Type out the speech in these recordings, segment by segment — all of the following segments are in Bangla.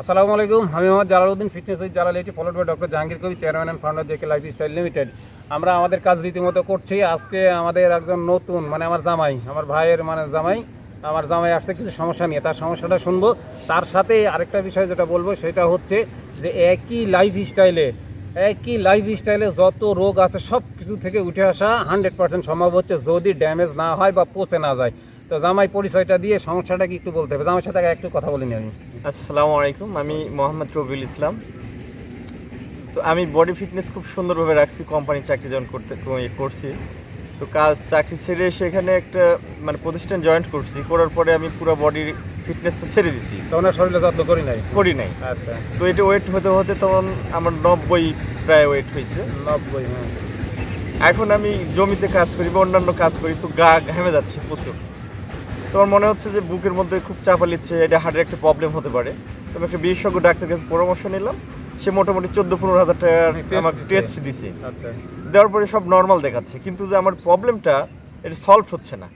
আসসালামু আলাইকুম। আমি মোহাম্মদ জালালউদ্দিন ফিটনেস উইথ জালাল এটি ফলোড বাই ডক্টর জাহাঙ্গীর কবি chairman and founder JK lifestyle limited আমরা আমাদের কাজ রীতিমতো করছি। আজকে আমাদের একজন নতুন মানে আমার জামাই, আমার ভাইয়ের মানে জামাই, আমার জামাই আসছে, কিছু সমস্যা নিয়ে, তার সমস্যাটা শুনব। তার সাথে আরেকটা বিষয় যেটা বলব, সেটা হচ্ছে যে একই লাইফ স্টাইলে একই লাইফ স্টাইলে যত রোগ আছে সব কিছু থেকে উঠে আসা হান্ড্রেড পার্সেন্ট সম্ভব হচ্ছে যদি ড্যামেজ না হয় বা পচে না যায়। তো জামাই পরিচয়টা দিয়ে সমস্যাটা কি একটু বলতে হবে? জামাইয়ের সাথে একটু কথা বলিনি আমি। আসসালামু আলাইকুম আমি মোহাম্মদ রবিউল ইসলাম। তো আমি বডি ফিটনেস খুব সুন্দরভাবে রাখছি কোম্পানি চাকরি জয়েন করতে ক- করছি। তো কাজ চাকরি ছেড়ে এসে এখানে একটা মানে প্রতিষ্ঠান জয়েন করছি করার পরে আমি পুরো বডির ফিটনেসটা ছেড়ে দিছি। তখন ওনার শরীরে যত্ন করি নাই? করি নাই। আচ্ছা। তো এটা ওয়েট হতে হতে তখন আমার নব্বই প্রায় ওয়েট হয়েছে। নব্বই হ্যাঁ। এখন আমি জমিতে কাজ করি বা অন্যান্য কাজ করি তো গা ঘেমে যাচ্ছে প্রচুর। তোমার মনে হচ্ছে যে বুকের মধ্যে খুব চাপা লিচ্ছে এটা হার্টের একটা প্রবলেম হতে পারে? তো আমি একটা বিশেষজ্ঞ ডাক্তারের কাছে পরামর্শ নিলাম। সে মোটামুটি চোদ্দ পনেরো হাজার টাকার আমাকে টেস্ট দিছে। আচ্ছা। দেওয়ার পরে সব নর্মাল দেখাচ্ছে। কিন্তু যে আমার প্রবলেমটা এটা সলভ হচ্ছে না।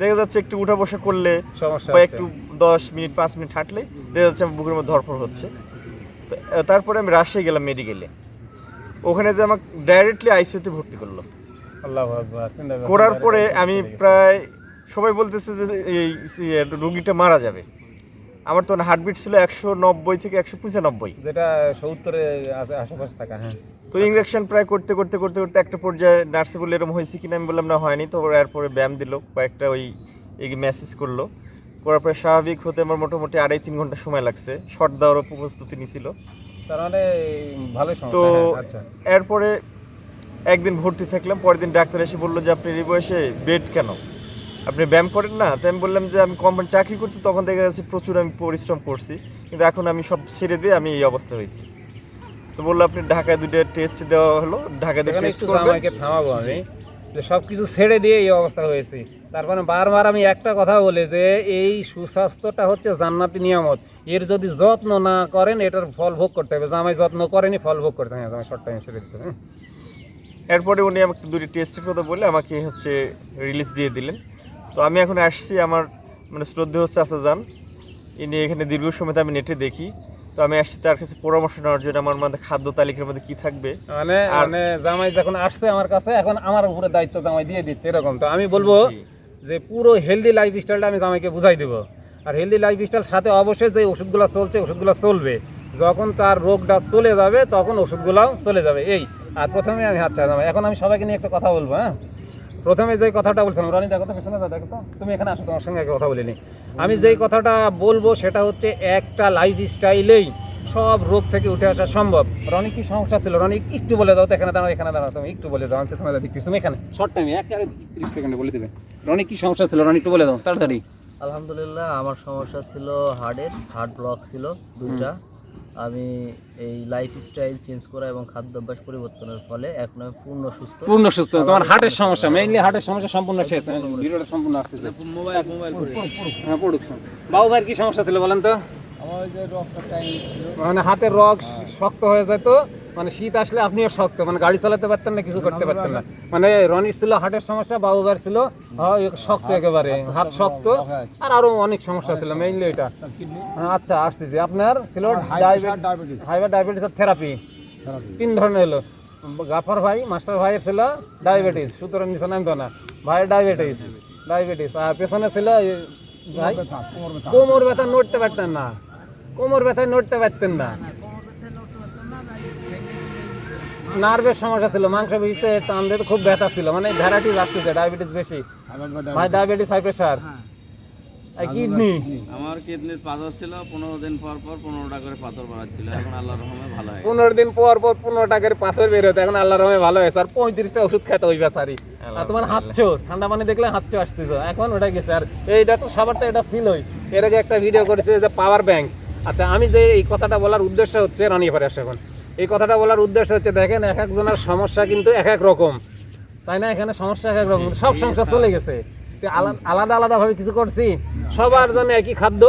দেখা যাচ্ছে একটু উঠা বসা করলে বা একটু দশ মিনিট পাঁচ মিনিট হাঁটলে দেখা যাচ্ছে আমার বুকের মধ্যে ধরফর হচ্ছে। তারপরে আমি রাজশাহী গেলাম মেডিকেলে ওখানে যে আমাকে ডাইরেক্টলি আইসিইউতে ভর্তি করল। করার পরে আমি প্রায় সবাই বলতেছে যে এই রুগীটা মারা যাবে। আমার তখন হার্টবিট ছিল একশো নব্বই থেকে একশো পঁচানব্বই। যেটা সত্তরে আশেপাশে থাকা হ্যাঁ। তো ইঞ্জেকশন প্রায় করতে করতে করতে করতে একটা পর্যায়ে নার্সে বললে এরকম হয়েছে কিনা? আমি বললাম না হয়নি। তো এরপরে ব্যায়াম দিল কয়েকটা ওই এই মেসেজ করল। করার পরে স্বাভাবিক হতে আমার মোটামুটি আড়াই তিন ঘণ্টা সময় লাগছে। শর্ট দেওয়ারও প্রস্তুতি নিছিল। তার মানে ভালো তো হ্যাঁ, আচ্ছা। এরপরে একদিন ভর্তি থাকলাম পরের দিন ডাক্তার এসে বলল যে আপনি এই বয়সে বেড কেন? আপনি ব্যায়াম করেন না তো আমি বললাম যে আমি কোম্পানি চাকরি করছি তখন দেখা যাচ্ছে প্রচুর আমি পরিশ্রম করছি কিন্তু এখন আমি সব ছেড়ে দিয়ে আমি এই অবস্থা হয়েছি তো বলল আপনি ঢাকায় দুটো টেস্ট দেওয়া হলো ঢাকায় দুটো টেস্ট করবেন। জামাইকে থামাবো আমি। যে সব কিছু ছেড়ে দিয়ে এই অবস্থা হয়েছে। তারপরে বারবার আমি একটা কথা বলি যে এই সুস্বাস্থ্যটা হচ্ছে জান্নাতি নিয়ামত। এর যদি যত্ন না করেন এটার ফল ভোগ করতে হবে। জামাই যত্ন করেনি ফল ভোগ করতে হবে। জামাই শর্ট টাইম ছেড়ে দিতে এরপরে উনি আমাকে দুটি টেস্টের কথা বলে আমাকে হচ্ছে রিলিজ দিয়ে দিলেন। তো আমি এখন আসছি আমার মানে শ্রদ্ধে হচ্ছে আসা যান ইনি এখানে দীর্ঘ সময়তে আমি নেটে দেখি। তো আমি আসছি তার কাছে পরামর্শ নেওয়ার জন্য আমার মধ্যে খাদ্য তালিকার মধ্যে কি থাকবে। মানে মানে জামাই যখন আসছে আমার কাছে এখন আমার উপরে দায়িত্ব জামাই দিয়ে দিচ্ছে এরকম। তো আমি বলব যে পুরো হেলদি লাইফ স্টাইলটা আমি জামাইকে বুঝাই দেবো। আর হেলদি লাইফ স্টাইল সাথে অবশ্যই যে ওষুধগুলো চলছে ওষুধগুলো চলবে। যখন তার রোগটা চলে যাবে তখন ওষুধগুলোও চলে যাবে। এই আর প্রথমে আমি হাত ছাড়া এখন আমি সবাইকে নিয়ে একটা কথা বলব হ্যাঁ? প্রথমে যে কথাটা বলছিলাম রানী দেখো তো পেছনে দেখো তো তুমি এখানে আসো তোমার সঙ্গে কথা বলিনি। আমি যেই কথাটা বলব সেটা হচ্ছে একটা লাইফ স্টাইলেই সব রোগ থেকে উঠে আসা সম্ভব। রনি কি সমস্যা ছিল? রনি একটু বলে দাও তো এখানে দাঁড়াও এখানে দাঁড়াও তুমি একটু বলে দাও আমি পেছনে দেখতেছি তুমি এখানে। শর্ট টাইমে এক আর তিরিশ সেকেন্ডে বলে দেবে। রনি কি সমস্যা ছিল? রনি একটু বলে দাও তাড়াতাড়ি। আলহামদুলিল্লাহ আমার সমস্যা ছিল হার্টের হার্ট ব্লক ছিল দুইটা। আমি এই লাইফস্টাইল চেঞ্জ করা এবং খাদ্যাভ্যাস পরিবর্তনের ফলে এখন আমি পূর্ণ সুস্থ। পূর্ণ সুস্থ তোমার হার্টের সমস্যা মেইনলি হার্টের সমস্যা সম্পূর্ণ শেষ হয়েছে ভিডিওটা সম্পূর্ণ আসছে মোবাইল মোবাইল হ্যাঁ প্রোডাকশন বাবু ভাইয়ের কি সমস্যা ছিল বলেন তো? আমার ওই যে রক্ত টাইম ছিল। মানে হাতের রক্ত শক্ত হয়ে যেত মানে শীত আসলে আপনিও শক্ত মানে গাড়ি চালাতে পারতেন না কিছু করতে পারতেন না। মানে রনিস ছিল হার্টের সমস্যা বাবু ভাইয়ের ছিল শক্ত একেবারে হাত শক্ত আর আরও অনেক সমস্যা ছিল মেইনলি এটা। হ্যাঁ, আচ্ছা আসতেছি। আপনার ছিল ডায়াবেটিস হাইবার ডায়াবেটিস থেরাপি তিন ধরনের হলো। গাফার ভাই মাস্টার ভাইয়ের ছিল ডায়াবেটিস সুতরাং নিচে নামতো না। ভাইয়ের ডায়াবেটিস ডায়াবেটিস আর পেছনে ছিল ভাই কোমর ব্যথা নড়তে পারতেন না। কোমর ব্যথায় নড়তে পারতেন না। নার্ভের সমস্যা ছিল মাংস ভিতরে টান দিতে খুব ব্যথা ছিল মানে ভ্যারাইটিস আসতেছে ডায়াবেটিস বেশি। ভাই ডায়াবেটিস হাই প্রেশার কিডনি। আমার কিডনির পাথর ছিল পনেরো দিন পর পর পনেরোটা করে পাথর বাড়াচ্ছিল এখন আল্লাহ রহমে ভালো হয় পনেরো দিন পর পর পনেরো টাকার পাথর বের হতো এখন আল্লাহ রহমে ভালো হয়েছে আর পঁয়ত্রিশটা ওষুধ খেতে ওই বেচারি আর তোমার হাতছো ঠান্ডা পানি দেখলে হাতছো আসতেছে এখন ওটা গেছে। আর এইটা তো সবারটা এটা ছিলই। এর আগে একটা ভিডিও করেছে যে পাওয়ার ব্যাংক আচ্ছা আমি যে এই কথাটা বলার উদ্দেশ্য হচ্ছে রানি ফারেস এখন। এই কথাটা বলার উদ্দেশ্য হচ্ছে দেখেন এক একজনের সমস্যা কিন্তু এক এক রকম। তাই না? এখানে সমস্যা এক এক রকম। সব সমস্যা চলে গেছে। আলাদা আলাদাভাবে কিছু করছি? সবার জন্য একই খাদ্য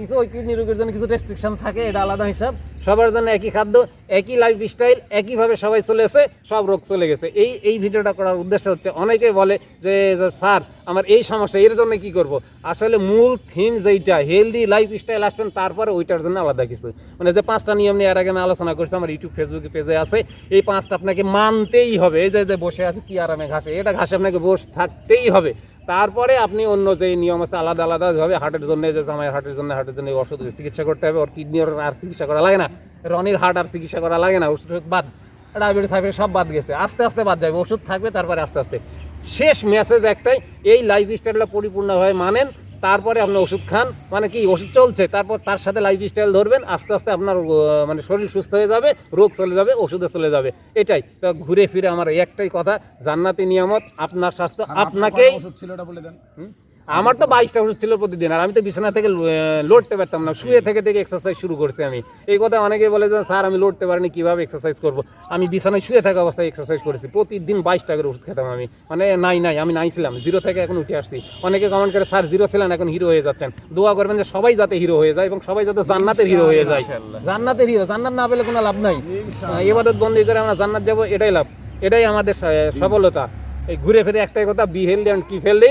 কিছু ওই কিডনি রোগের জন্য কিছু রেস্ট্রিকশন থাকে, এটা আলাদা হিসাব। সবার জন্য একই খাদ্য, একই লাইফ স্টাইল একইভাবে সবাই চলে এসে সব রোগ চলে গেছে। এই এই ভিডিওটা করার উদ্দেশ্য হচ্ছে অনেকে বলে যে স্যার, আমার এই সমস্যা, এর জন্য কি করব? আসলে মূল থিম যেইটা হেলদি লাইফ স্টাইল আসবেন, তারপরে ওইটার জন্য আলাদা কিছু। মানে যে পাঁচটা নিয়ম নিয়ে এর আগে আমি আলোচনা করছি, আমার ইউটিউব ফেসবুকে পেজে আছে, এই পাঁচটা আপনাকে মানতেই হবে। এই যে বসে আছে, কি আরামে ঘাসে, এটা ঘাসে আপনাকে বসে থাকতেই হবে। তারপরে আপনি অন্য যে নিয়ম আছে, আলাদা আলাদাভাবে হার্টের জন্য যে আমার হার্টের জন্য হার্টের জন্য ওষুধ চিকিৎসা করতে হবে, ওর কিডনি ওর আর চিকিৎসা করা লাগে না। রনির হার্ট আর চিকিৎসা করা লাগে না, ওষুধ বাদ। ডায়াবেটিস হাইবে সব বাদ গেছে। আস্তে আস্তে বাদ যাবে, ওষুধ থাকবে, তারপরে আস্তে আস্তে। শেষ মেসেজ একটাই, এই লাইফ স্টাইলটা পরিপূর্ণভাবে মানেন তারপরে আপনি ওষুধ খান মানে কি ওষুধ চলছে তারপর তার সাথে লাইফ স্টাইল ধরবেন আস্তে আস্তে আপনার মানে শরীর সুস্থ হয়ে যাবে রোগ চলে যাবে ওষুধে চলে যাবে। এটাই। তো ঘুরে ফিরে আমার একটাই কথা জান্নাতি নিয়ামত আপনার স্বাস্থ্য আপনাকেই হুম? আমার তো বাইশটা ওষুধ ছিল প্রতিদিন আর আমি তো বিছানা থেকে লড়তে পারতাম না। শুয়ে থেকে থেকে এক্সারসাইজ শুরু করছি আমি। এই কথা অনেকে বলে যে স্যার আমি লড়তে পারিনি কীভাবে এক্সারসাইজ করব? আমি বিছানায় শুয়ে থাকা অবস্থায় এক্সারসাইজ করেছি। প্রতিদিন বাইশ টাকার ওষুধ খেতাম আমি। মানে নাই নাই আমি নাই ছিলাম। জিরো থেকে এখন উঠে আসছি। অনেকে কমেন্ট করে স্যার জিরো ছিলেন এখন হিরো হয়ে যাচ্ছেন। দোয়া করবেন যে সবাই যাতে হিরো হয়ে যায় এবং সবাই যাতে জান্নাতের হিরো হয়ে যায়। জান্নাতের হিরো জান্নাত না পেলে কোনো লাভ নাই। এবাদত বন্দি করে আমরা জান্নাত যাব এটাই লাভ। এটাই আমাদের সফলতা। এই ঘুরে ফিরে একটাই কথা বি হেলদি অ্যান্ড কি ফেলদি